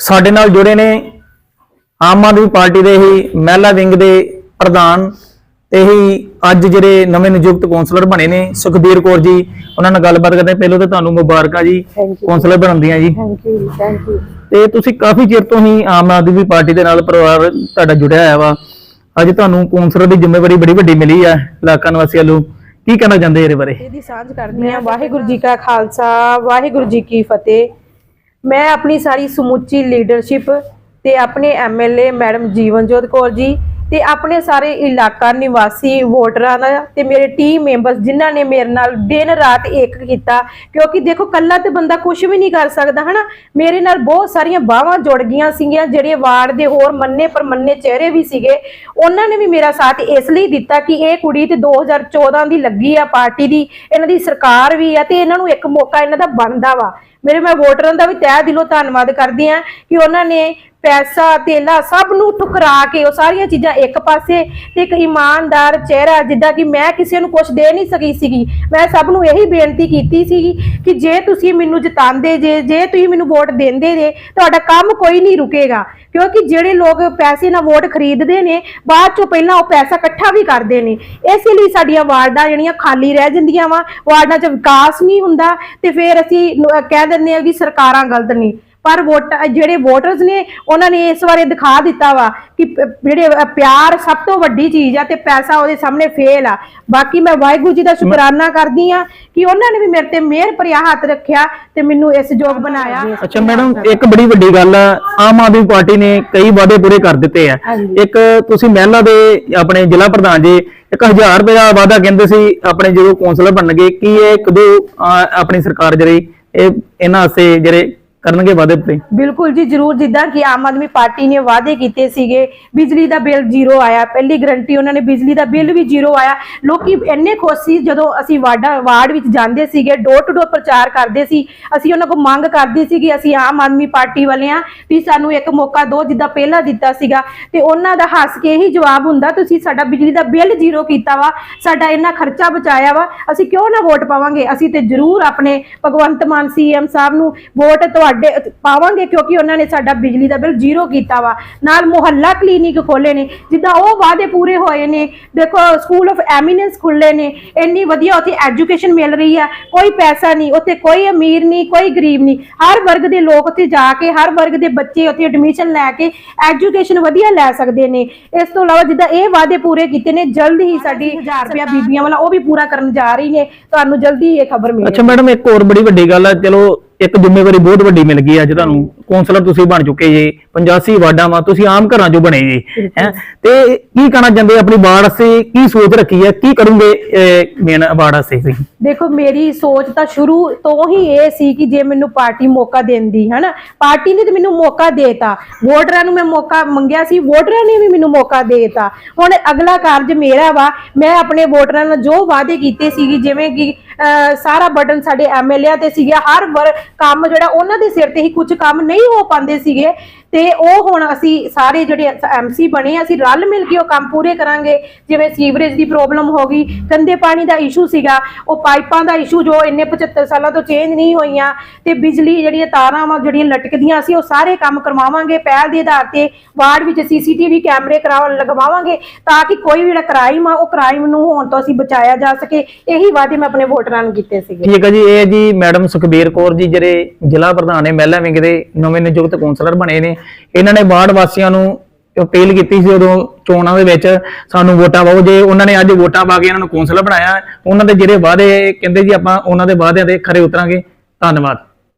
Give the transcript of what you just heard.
ਸਾਡੇ ਨਾਲ ਜੁੜੇ ਨੇ ਆਮ ਆਦਮੀ ਪਾਰਟੀ ਦੇ ਹੀ ਮਹਿਲਾ ਵਿੰਗ ਦੇ ਪ੍ਰਧਾਨ ਤੇ ਹੀ ਅੱਜ ਜਿਹੜੇ ਨਵੇਂ ਨਿਯੁਕਤ ਕੌਂਸਲਰ ਬਣੇ ਨੇ ਸੁਖਬੀਰ ਕੌਰ ਜੀ। ਉਹਨਾਂ ਨਾਲ ਗੱਲਬਾਤ ਕਰਦੇ। ਪਹਿਲਾਂ ਤਾਂ ਤੁਹਾਨੂੰ ਮੁਬਾਰਕਾਂ ਜੀ. ਕੌਂਸਲਰ ਬਣਨ ਦੀਆਂ ਜੀ। ਥੈਂਕ ਯੂ ਥੈਂਕ ਯੂ ਤੇ ਤੁਸੀਂ ਕਾਫੀ ਚਿਰ ਤੋਂ ਹੀ ਆਮ ਆਦਮੀ ਪਾਰਟੀ ਦੇ ਨਾਲ ਪਰਿਵਾਰ ਤੁਹਾਡਾ ਜੁੜਿਆ ਹੋਇਆ ਵਾ। ਅੱਜ ਤੁਹਾਨੂੰ ਕੌਂਸਲਰ ਦੀ ਜ਼ਿੰਮੇਵਾਰੀ ਬੜੀ ਵੱਡੀ ਮਿਲੀ ਆ ਇਲਾਕਾ ਨਿਵਾਸੀਆਂ ਨੂੰ ਕੀ ਕਹਿਣਾ ਚਾਹੁੰਦੇ ਇਹਦੇ ਬਾਰੇ? ਇਹਦੀ ਸਾਂਝ ਕਰਦੀ ਹਾਂ। ਵਾਹਿਗੁਰੂ ਜੀ ਕਾ ਖਾਲਸਾ ਵਾਹਿਗੁਰੂ ਜੀ ਕੀ ਫਤਿਹ। ਮੈਂ ਆਪਣੀ ਸਾਰੀ ਸਮੁੱਚੀ ਲੀਡਰਸ਼ਿਪ ਤੇ ਆਪਣੇ ਐਮਐਲਏ ਮੈਡਮ ਜੀਵਨਜੋਤ ਕੌਰ ਜੀ ਤੇ ਆਪਣੇ ਸਾਰੇ ਇਲਾਕਾ ਨਿਵਾਸੀ ਵੋਟਰਾਂ ਦਾ ਤੇ ਮੇਰੇ ਟੀਮ ਮੈਂਬਰਸ ਜਿਨ੍ਹਾਂ ਨੇ ਮੇਰੇ ਨਾਲ ਦਿਨ ਰਾਤ ਇੱਕ ਕੀਤਾ, ਕਿਉਂਕਿ ਦੇਖੋ ਕੱਲਾ ਤੇ ਬੰਦਾ ਕੁਝ ਵੀ ਨਹੀਂ ਕਰ ਸਕਦਾ, ਹਨਾ? ਮੇਰੇ ਨਾਲ ਬਹੁਤ ਸਾਰੀਆਂ ਬਾਹਾਂ ਜੁੜ ਗਈਆਂ ਸੀਗੀਆਂ, ਜਿਹੜੇ ਵਾਰਡ ਦੇ ਹੋਰ ਮੰਨੇ ਪਰ ਮੰਨੇ ਚਿਹਰੇ ਵੀ ਸੀਗੇ, ਉਹਨਾਂ ਨੇ ਵੀ ਮੇਰਾ ਸਾਥ ਇਸ ਲਈ ਦਿੱਤਾ ਕਿ ਇਹ ਕੁੜੀ ਤੇ 2014 ਦੀ ਲੱਗੀ ਆ ਪਾਰਟੀ ਦੀ, ਇਹਨਾਂ ਦੀ ਸਰਕਾਰ ਵੀ ਆ ਤੇ ਇਹਨਾਂ ਨੂੰ ਇੱਕ ਮੌਕਾ ਇਹਨਾਂ ਦਾ ਬਣਦਾ ਵਾ। ਮੇਰੇ ਮੈਂ ਵੋਟਰਾਂ ਦਾ ਵੀ ਤਹਿ ਦਿਲੋਂ ਧੰਨਵਾਦ ਕਰਦੀ ਆ ਕਿ ਉਹਨਾਂ ਨੇ ਪੈਸਾ, ਤੇਲਾ ਸਭ ਨੂੰ ਠੁਕਰਾ ਕੇ ਉਹ ਸਾਰੀਆਂ ਚੀਜ਼ਾਂ ਇੱਕ ਪਾਸੇ ਤੇ ਇੱਕ ਇਮਾਨਦਾਰ ਚਿਹਰਾ ਜਿੱਦਾਂ ਕਿ ਮੈਂ ਕਿਸੇ ਨੂੰ ਕੁਝ ਦੇ ਨਹੀਂ ਸਕੀ ਸੀਗੀ। ਮੈਂ ਸਭ ਨੂੰ ਇਹੀ ਬੇਨਤੀ ਕੀਤੀ ਸੀਗੀ ਕਿ ਜੇ ਤੁਸੀਂ ਮੈਨੂੰ ਜਿਤਾਉਂਦੇ ਜੇ ਜੇ ਤੁਸੀਂ ਮੈਨੂੰ ਵੋਟ ਦਿੰਦੇ ਜੇ, ਤੁਹਾਡਾ ਕੰਮ ਕੋਈ ਨਹੀਂ ਰੁਕੇਗਾ। ਕਿਉਂਕਿ ਜਿਹੜੇ ਲੋਕ ਪੈਸੇ ਨਾਲ ਵੋਟ ਖਰੀਦਦੇ ਨੇ, ਬਾਅਦ ਚੋਂ ਪਹਿਲਾਂ ਉਹ ਪੈਸਾ ਇਕੱਠਾ ਵੀ ਕਰਦੇ ਨੇ। ਇਸ ਲਈ ਸਾਡੀਆਂ ਵਾਰਡਾਂ ਜਿਹੜੀਆਂ ਖਾਲੀ ਰਹਿ ਜਾਂਦੀਆਂ ਵਾ, ਵਾਰਡਾਂ 'ਚ ਵਿਕਾਸ ਨਹੀਂ ਹੁੰਦਾ ਤੇ ਫਿਰ ਅਸੀਂ ਕਹਿ ਦਿੰਦੇ ਆ ਕਿ ਸਰਕਾਰਾਂ ਗਲਤ ਨਹੀਂ ਪਰ ਵੋਟ ਜਿਹੜੇ ਵੋਟਰਸ ਨੇ ਉਹਨਾਂ ਨੇ ਇਸ ਬਾਰੇ ਦਿਖਾ ਦਿੱਤਾ ਵਾ ਕਿ ਜਿਹੜੇ ਪਿਆਰ ਸਭ ਤੋਂ ਵੱਡੀ ਚੀਜ਼ ਆ ਤੇ ਪੈਸਾ ਉਹਦੇ ਸਾਹਮਣੇ ਫੇਲ ਆ। ਬਾਕੀ ਮੈਂ ਵਾਹਿਗੁਰੂ ਜੀ ਦਾ ਸ਼ੁਕਰਾਨਾ ਕਰਦੀ ਆ ਕਿ ਉਹਨਾਂ ਨੇ ਵੀ ਮੇਰੇ ਤੇ ਮਿਹਰ ਭਰਿਆ ਹੱਥ ਰੱਖਿਆ ਤੇ ਮੈਨੂੰ ਇਸ ਯੋਗ ਬਣਾਇਆ। ਅੱਛਾ ਮੈਡਮ ਇੱਕ ਬੜੀ ਵੱਡੀ ਗੱਲ ਆ। ਆਮ ਆਦਮੀ ਪਾਰਟੀ ਨੇ ਕਈ ਵਾਅਦੇ ਪੂਰੇ ਕਰ ਦਿੱਤੇ ਆ। ਇੱਕ ਤੁਸੀਂ ਮਹਿਲਾ ਦੇ ਆਪਣੇ ਜ਼ਿਲ੍ਹਾ ਪ੍ਰਧਾਨ ਜੀ 1000 ਰੁਪਏ ਦਾ ਵਾਅਦਾ ਕਹਿੰਦੇ ਸੀ ਆਪਣੇ ਜਦੋਂ ਕੌਂਸਲਰ ਬਣਨਗੇ ਕੀ ਇਹ ਕਦੋਂ ਆਪਣੀ ਸਰਕਾਰ ਜਿਹੜੀ ਇਹ ਇਹਨਾਂ ਵਾਸਤੇ ਜਿਹੜੇ ਕਰਨਗੇ ਵਾਅਦੇ ਪੂਰੇ ਬਿਲਕੁਲ ਜੀ, ਜਰੂਰ। ਜਿੱਦਾਂ ਕਿ ਆਮ ਆਦਮੀ ਪਾਰਟੀ ਨੇ ਵਾਅਦੇ ਕੀਤੇ ਸੀਗੇ, ਬਿਜਲੀ ਦਾ ਬਿੱਲ ਜ਼ੀਰੋ ਆਇਆ, ਪਹਿਲੀ ਗਰੰਟੀ ਉਹਨਾਂ ਨੇ ਬਿਜਲੀ ਦਾ ਬਿੱਲ ਵੀ ਜ਼ੀਰੋ ਆਇਆ। ਲੋਕੀ ਇੰਨੇ ਖੁਸ਼ ਸੀ ਜਦੋਂ ਅਸੀਂ ਵਾਰਡਾ ਵਾਰਡ ਵਿੱਚ ਜਾਂਦੇ ਸੀਗੇ ਡੋਰ ਟੂ ਡੋਰ ਪ੍ਰਚਾਰ ਕਰਦੇ ਸੀ। ਅਸੀਂ ਉਹਨਾਂ ਕੋਲ ਮੰਗ ਕਰਦੇ ਸੀ ਕਿ ਅਸੀਂ ਆਮ ਆਦਮੀ ਪਾਰਟੀ ਵਾਲੇ ਆ ਵੀ ਸਾਨੂੰ ਇੱਕ ਮੌਕਾ ਦਿਓ, ਜਿੱਦਾਂ ਪਹਿਲਾਂ ਦਿੱਤਾ ਸੀਗਾ। ਤੇ ਉਹਨਾਂ ਦਾ ਹੱਸ ਕੇ ਇਹੀ ਜਵਾਬ ਹੁੰਦਾ, ਤੁਸੀਂ ਸਾਡਾ ਬਿਜਲੀ ਦਾ ਬਿੱਲ ਜ਼ੀਰੋ ਕੀਤਾ ਵਾ, ਸਾਡਾ ਇੰਨਾ ਖਰਚਾ ਬਚਾਇਆ ਵਾ, ਅਸੀਂ ਕਿਉਂ ਨਾ ਵੋਟ ਪਾਵਾਂਗੇ? ਅਸੀਂ ਤੇ ਜ਼ਰੂਰ ਆਪਣੇ ਭਗਵੰਤ ਮਾਨ ਸੀਐਮ ਸਾਹਿਬ ਨੂੰ ਵੋਟ ਤੁਹਾਡੇ ਪਾਵਾਂਗੇ ਕਿਉਂਕਿ ਉਹਨਾਂ ਨੇ ਸਾਡਾ ਬਿਜਲੀ ਦਾ ਬਿੱਲ ਜ਼ੀਰੋ ਕੀਤਾ ਵਾ। ਨਾਲ ਮੁਹੱਲਾ ਕਲੀਨਿਕ ਖੋਲੇ ਨੇ ਜਿੱਦਾਂ ਉਹ ਵਾਅਦੇ ਪੂਰੇ ਹੋਏ ਨੇ। ਦੇਖੋ ਸਕੂਲ ਆਫ ਐਮੀਨੈਂਸ ਖੁੱਲੇ ਨੇ ਇੰਨੀ ਵਧੀਆ ਉੱਥੇ ਐਜੂਕੇਸ਼ਨ ਮਿਲ ਰਹੀ ਆ। ਕੋਈ ਪੈਸਾ ਨਹੀਂ ਉੱਥੇ ਕੋਈ ਅਮੀਰ ਨਹੀਂ ਕੋਈ ਗਰੀਬ ਨਹੀਂ। ਹਰ ਵਰਗ ਦੇ ਲੋਕ ਉੱਥੇ ਜਾ ਕੇ ਹਰ ਵਰਗ ਦੇ ਬੱਚੇ ਉੱਥੇ ਐਡਮਿਸ਼ਨ ਲੈ ਕੇ ਐਜੂਕੇਸ਼ਨ ਵਧੀਆ ਲੈ ਸਕਦੇ ਨੇ। ਇਸ ਤੋਂ ਇਲਾਵਾ ਜਿੱਦਾਂ ਇਹ ਵਾਅਦੇ ਪੂਰੇ ਕੀਤੇ ਨੇ ਜਲਦ ਹੀ ਸਾਡੀ 1000 ਰੁਪਇਆ ਬੀਬੀਆਂ ਵਾਲਾ ਉਹ ਵੀ ਪੂਰਾ ਕਰਨ ਜਾ ਰਹੀ ਨੇ। ਤੁਹਾਨੂੰ ਜਲਦੀ ਇਹ ਖਬਰ ਮਿਲੇਗੀ ਅੱਛਾ ਮੈਡਮ ਇੱਕ ਹੋਰ ਬੜੀ ਵੱਡੀ ਗੱਲ ਆ। ਚਲੋ ਇੱਕ ਜ਼ਿੰਮੇਵਾਰੀ ਬਹੁਤ ਵੱਡੀ ਮਿਲ ਗਈ ਅੱਜ ਤੁਹਾਨੂੰ ਕੌਂਸਲਰ ਤੁਸੀਂ ਬਣ ਚੁੱਕੇ ਜੀ 85 ਵਾਰਡਾਂ ਵਾ ਤੁਸੀਂ ਆਮ ਘਰਾਂ ਚੋਂ ਬਣੇ ਜੀ ਹੈ? ਤੇ ਕੀ ਕਹਿਣਾ ਚਾਹੁੰਦੇ ਆਪਣੀ ਵਾਰਡ ਵਾਸਤੇ? ਕੀ ਸੋਚ ਰੱਖੀ ਹੈ ਕੀ ਕਰੋਗੇ ਮੇਨ ਵਾਰਡ ਤੁਸੀਂ? ਦੇਖੋ ਮੇਰੀ ਸੋਚ ਤਾਂ ਸ਼ੁਰੂ ਤੋਂ ਹੀ ਇਹ ਸੀ ਕਿ ਜੇ ਮੈਨੂੰ ਪਾਰਟੀ ਮੌਕਾ ਦਿੰਦੀ ਹਨਾ? ਪਾਰਟੀ ਨੇ ਤੇ ਮੈਨੂੰ ਮੌਕਾ ਦੇਤਾ। ਵੋਟਰਾਂ ਨੂੰ ਮੈਂ ਮੌਕਾ ਮੰਗਿਆ ਸੀ ਵੋਟਰਾਂ ਨੇ ਵੀ ਮੈਨੂੰ ਮੌਕਾ ਦੇਤਾ। ਹੁਣ ਅਗਲਾ ਕਾਰਜ ਮੇਰਾ ਵਾ। ਮੈਂ ਆਪਣੇ ਵੋਟਰਾਂ ਨਾਲ ਜੋ ਵਾਅਦੇ ਕੀਤੇ ਸੀਗੇ ਜਿਵੇਂ ਕਿ ਸਾਰਾ ਬਟਨ ਸਾਡੇ ਐਮਐਲਏ ਤੇ ਸੀਗਾ। ਹਰ ਵਰ ਕੰਮ ਜਿਹੜਾ ਉਹਨਾਂ ਦੇ ਸਿਰ ਤੇ ਹੀ ਕੁਝ ਕੰਮ ਨਹੀਂ ਹੋ ਪਾਉਂਦੇ ਸੀਗੇ। ਤੇ ਉਹ ਹੁਣ ਅਸੀਂ ਸਾਰੇ ਜਿਹੜੇ ਐਮਸੀ ਬਣੇ ਅਸੀਂ ਰਲ ਮਿਲ ਕੇ ਉਹ ਕੰਮ ਪੂਰੇ ਕਰਾਂਗੇ। ਜਿਵੇਂ ਸੀਵਰੇਜ ਦੀ ਪ੍ਰੋਬਲਮ ਹੋ ਗਈ, ਗੰਦੇ ਪਾਣੀ ਦਾ ਇਸ਼ੂ ਸੀਗਾ, ਉਹ ਪਾਈਪਾਂ ਦਾ ਇਸ਼ੂ ਜੋ ਇੰਨੇ 75 ਸਾਲਾਂ ਤੋਂ ਚੇਂਜ ਨਹੀਂ ਹੋਈਆਂ, ਤੇ ਬਿਜਲੀ ਜਿਹੜੀਆਂ ਤਾਰਾਂ ਵਾ ਜਿਹੜੀਆਂ ਲਟਕਦੀਆਂ ਸੀ, ਉਹ ਸਾਰੇ ਕੰਮ ਕਰਵਾਵਾਂਗੇ, ਪਹਿਲ ਦੇ ਆਧਾਰ ਤੇ ਵਾਰਡ ਵਿੱਚ ਸੀਸੀਟੀਵੀ ਕੈਮਰੇ ਕਰਾਉਣ ਲਗਵਾਵਾਂਗੇ, ਤਾਂ ਕਿ ਕੋਈ ਵੀ ਜਿਹੜਾ ਕ੍ਰਾਈਮ ਆ, ਉਹ ਕ੍ਰਾਈਮ ਨੂੰ ਹੋਣ ਤੋਂ ਅਸੀਂ ਬਚਾਇਆ ਜਾ ਸਕੇ। ਇਹੀ ਵਾਅਦੇ ਮੈਂ ਆਪਣੇ ਵੋਟਰਾਂ ਨੂੰ ਕੀਤੇ ਸੀਗੇ। ਠੀਕ ਹੈ ਜੀ, ਇਹ ਜੀ ਮੈਡਮ ਸੁਖਬੀਰ ਕੌਰ ਜੀ, ਜਿਹੜੇ ਜ਼ਿਲ੍ਹਾ ਪ੍ਰਧਾਨ ਨੇ, ਮਹਿਲਾ ਵਿੰਗ ਦੇ ਨਵੇਂ ਨਿਯੁਕਤ ਕੌਂਸਲਰ ਬਣੇ ਨੇ ਇਹਨਾਂ ਨੇ ਵਾਰਡ ਵਾਸੀਆਂ ਨੂੰ ਅਪੀਲ ਕੀਤੀ ਸੀ ਉਦੋਂ ਚੋਣਾਂ ਦੇ ਵਿੱਚ ਸਾਨੂੰ ਵੋਟਾਂ ਪਾਓ। ਜੇ ਉਹਨਾਂ ਨੇ ਅੱਜ ਵੋਟਾਂ ਪਾ ਕੇ ਇਹਨਾਂ ਨੂੰ ਕੌਂਸਲਰ ਬਣਾਇਆ, ਉਹਨਾਂ ਦੇ ਜਿਹੜੇ ਵਾਅਦੇ ਕਹਿੰਦੇ ਜੀ ਆਪਾਂ ਉਹਨਾਂ ਦੇ ਵਾਅਦਿਆਂ ਤੇ ਖਰੇ ਉਤਰਾਂਗੇ। ਧੰਨਵਾਦ।